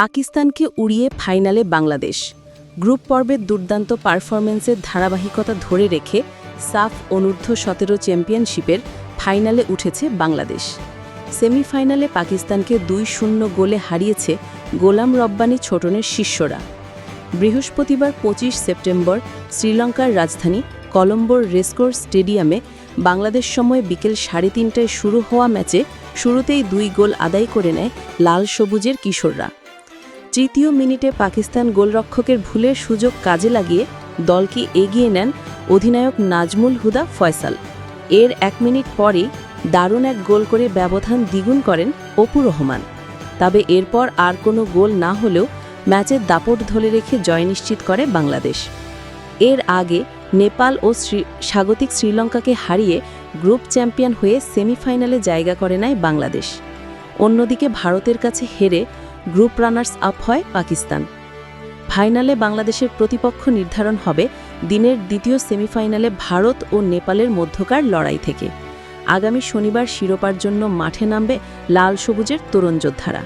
পাকিস্তানকে উড়িয়ে ফাইনালে বাংলাদেশ। গ্রুপ পর্বের দুর্দান্ত পারফরম্যান্সের ধারাবাহিকতা ধরে রেখে সাফ অনূর্ধ্ব সতেরো চ্যাম্পিয়নশিপের ফাইনালে উঠেছে বাংলাদেশ। সেমিফাইনালে পাকিস্তানকে দুই শূন্য গোলে হারিয়েছে গোলাম রব্বানি ছোটনের শিষ্যরা। বৃহস্পতিবার পঁচিশ সেপ্টেম্বর শ্রীলঙ্কার রাজধানী কলম্বোর রেসকোর্স স্টেডিয়ামে বাংলাদেশ সময় বিকেল সাড়ে তিনটায় শুরু হওয়া ম্যাচে শুরুতেই দুই গোল আদায় করে নেয় লাল সবুজের কিশোররা। তৃতীয় মিনিটে পাকিস্তান গোলরক্ষকের ভুলের সুযোগ কাজে লাগিয়ে দলকে এগিয়ে নেন অধিনায়ক নাজমুল হুদা ফয়সাল। এর এক মিনিট পরেই দারুণ এক গোল করে ব্যবধান দ্বিগুণ করেন অপু রহমান। তবে এরপর আর কোনো গোল না হলেও ম্যাচের দাপট ধরে রেখে জয় নিশ্চিত করে বাংলাদেশ। এর আগে নেপাল ও স্বাগতিক শ্রীলঙ্কাকে হারিয়ে গ্রুপ চ্যাম্পিয়ন হয়ে সেমিফাইনালে জায়গা করে নেয় বাংলাদেশ। অন্যদিকে ভারতের কাছে হেরে গ্রুপ রানার্স আপ হয় পাকিস্তান। ফাইনালে বাংলাদেশের প্রতিপক্ষ নির্ধারণ হবে দিনের দ্বিতীয় সেমিফাইনালে ভারত ও নেপালের মধ্যকার লড়াই থেকে। আগামী শনিবার শিরোপার জন্য মাঠে নামবে লাল সবুজের তরুণ যোদ্ধারা।